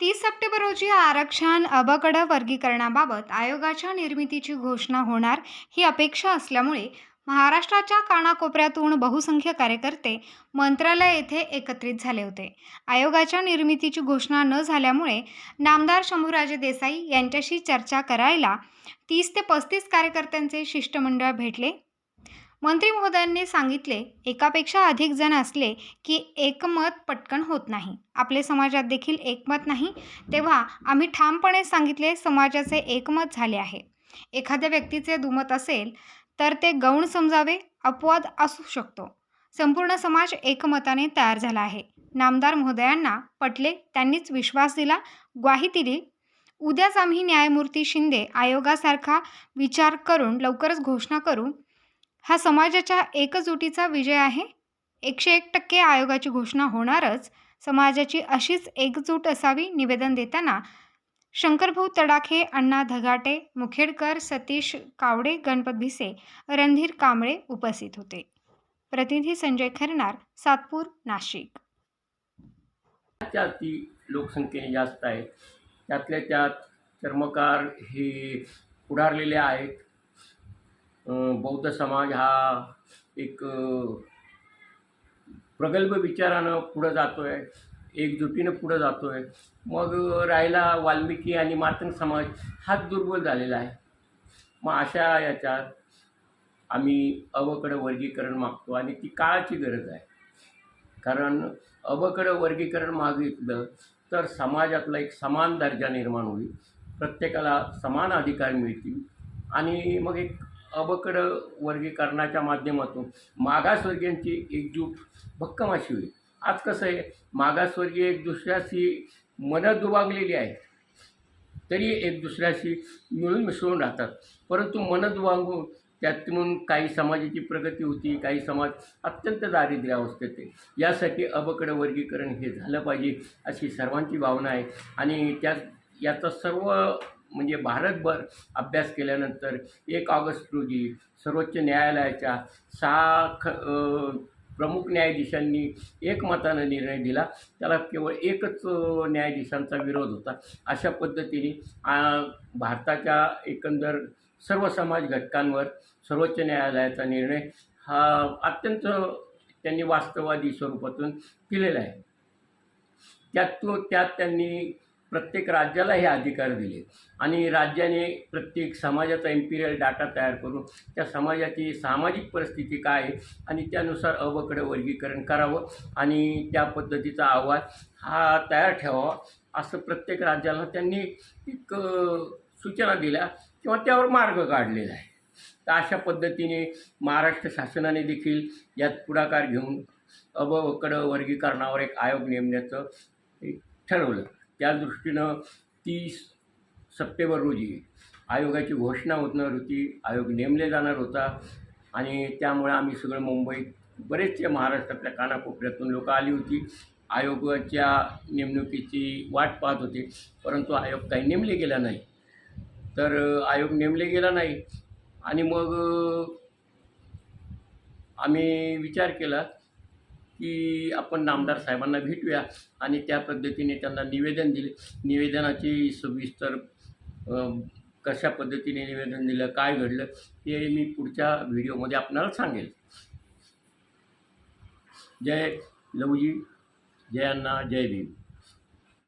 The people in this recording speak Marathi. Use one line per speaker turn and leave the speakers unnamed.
तीस सप्टेंबर रोजी आरक्षण अबकड वर्गीकरणाबाबत आयोगाच्या निर्मितीची घोषणा होणार ही अपेक्षा असल्यामुळे महाराष्ट्राच्या कानाकोपऱ्यातून बहुसंख्य कार्यकर्ते मंत्रालय येथे एकत्रित झाले होते. आयोगाच्या निर्मितीची घोषणा न झाल्यामुळे नामदार शंभूराजे देसाई यांच्याशी चर्चा करायला तीस ते पस्तीस कार्यकर्त्यांचे शिष्टमंडळ भेटले. मंत्री महोदयांनी सांगितले एकापेक्षा अधिक जण असले की एकमत पटकन होत नाही. आपले समाजात देखील एकमत नाही. तेव्हा आम्ही ठामपणे सांगितले समाजाचे एकमत झाले आहे. एखाद्या व्यक्तीचे दुमत असेल तर ते गौण समजावे अपवाद असू शकतो. संपूर्ण समाज एकमताने तयार झाला आहे. नामदार महोदयांना पटले त्यांनीच विश्वास दिला ग्वाही दिली. उद्याच आम्ही न्यायमूर्ती शिंदे आयोगासारखा विचार करून लवकरच घोषणा करू हा समाजाच्या एकजुटीचा विजय आहे. एकशे एक टक्के आयोगाची घोषणा होणारच. समाजाची अशीच एकजूट असावी निवेदन देताना शंकरभाऊ तडाखे अण्णा धगाटे मुखेडकर सतीश कावडे गणपत भिसे रणधीर कांबळे उपस्थित होते. प्रतिनिधी संजय खरनार सातपूर नाशिक.
जाती लोकसंख्येने जास्त आहे. त्यातल्या त्यात चर्मकार हे पुढारलेले आहेत. बौद्ध समाज हा एक प्रगल्भ विचारानं पुढं जातो आहे एकजुटीनं पुढं जातो आहे मग राहिला वाल्मिकी आणि मातंग समाज हाच दुर्बल झालेला आहे. मग अशा याच्यात आम्ही अवकडं वर्गीकरण मागतो आणि ती काळाची गरज आहे. कारण अवकडं वर्गीकरण मागितलं तर समाजातला एक समान दर्जा निर्माण होईल प्रत्येकाला समान अधिकार मिळतील आणि मग एक अबकडं वर्गीकरणाच्या माध्यमातून मागासवर्गीयांची एकजूट भक्कम अशी होईल. आज कसं आहे मागासवर्गीय एक दुसऱ्याशी मनं दुभागलेली आहेत. तरी एक दुसऱ्याशी मिळून मिसळून राहतात. परंतु मनं दुभागून त्यातून काही समाजाची प्रगती होती काही समाज अत्यंत दारिद्र्य अवस्थेत यासाठी अबकडं वर्गीकरण हे झालं पाहिजे अशी सर्वांची भावना आहे. आणि त्या याचा सर्व म्हणजे भारतभर अभ्यास केल्यानंतर एक ऑगस्ट रोजी सर्वोच्च न्यायालयाच्या सहा ख प्रमुख न्यायाधीशांनी एकमतानं निर्णय दिला. त्याला केवळ एकच न्यायाधीशांचा विरोध होता. अशा पद्धतीने भारताच्या एकंदर सर्व समाज घटकांवर सर्वोच्च न्यायालयाचा निर्णय हा अत्यंत त्यांनी वास्तववादी स्वरूपातून केलेला आहे. त्यात तो त्यात त्यांनी प्रत्येक राज्याला हे अधिकार दिले. आणि राज्याने प्रत्येक समाजाचा इम्पिरियल डाटा तयार करून त्या समाजाची सामाजिक परिस्थिती काय आहे आणि त्यानुसार अवकडे वर्गीकरण करावं आणि त्या पद्धतीचा अहवाल हा तयार ठेवावा असं प्रत्येक राज्याला त्यांनी एक सूचना दिल्या किंवा त्यावर मार्ग काढलेला आहे. तर अशा पद्धतीने महाराष्ट्र शासनाने देखील यात पुढाकार घेऊन अबकडं वर्गीकरणावर एक आयोग नेमण्याचं ठरवलं. त्या दृष्टीनं तीस सप्टेंबर रोजी आयोगाची घोषणा होणार होती. आयोग नेमले जाणार होता. आणि त्यामुळे आम्ही सगळं मुंबईत बरेचसे महाराष्ट्रातल्या कानाकोपऱ्यातून लोक आली होती. आयोगाच्या नेमणुकीची वाट पाहत होते. परंतु आयोग काही नेमले गेला नाही. तर आयोग नेमले गेला नाही. आणि मग आम्ही विचार केला की आपण नामदार साहेबांना भेटूया आणि त्या पद्धतीने त्यांना निवेदन दिले. निवेदनाची सविस्तर कशा पद्धतीने निवेदन दिलं काय घडलं हे मी पुढच्या व्हिडिओमध्ये आपणाला सांगेल. जय लवजी जय अण्णा जय भीम.